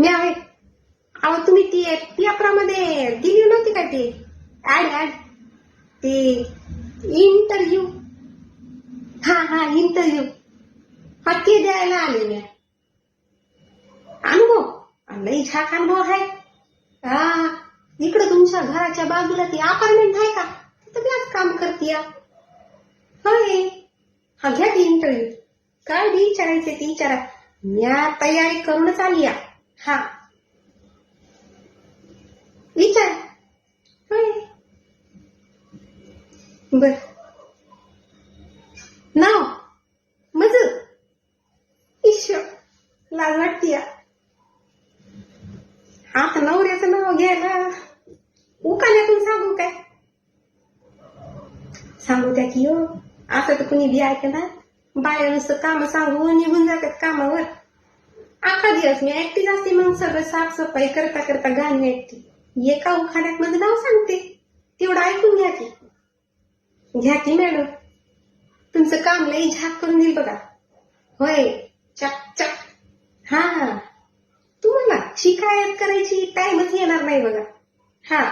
मी आहे. अहो तुम्ही ती ती अकरामध्ये दिली नव्हती का ती? ऍड ऍड ती इंटरव्ह्यू हा हा इंटरव्ह्यू हा ते द्यायला आले मी. अनुभव. नाही छान अनुभव आहे. हा इकडे तुमच्या घराच्या बाजूला ती अपार्टमेंट आहे का? तुम्ही आज काम करते होय. हा घ्या ती इंटरव्ह्यू काय विचारायचे ती विचारा. मी तयारी करूनच आली या. हा. विचार होय. बर. नाव. मज. ईश्वर. लाज वाटते या. आता नवऱ्याचं नाव घ्यायला. उकाल्यातून सांगू काय? सांगू त्या की हो. असं तर कुणी बी ऐकणार. बाया नुसतं काम सांगून निघून जातात कामावर. दिवस मी एकटीच असते मग सगळं साफसफाई करता करता गाणी ऐकते एका उखाड्यात मध्ये नाव सांगते. तेवढं ऐकून घ्या की. घ्या की मॅडम. तुमचं काम लई झाक करून देईल बघा. होय चक चक. हा तुम्हाला शिकायत करायची टाइमच येणार नाही बघा. हा.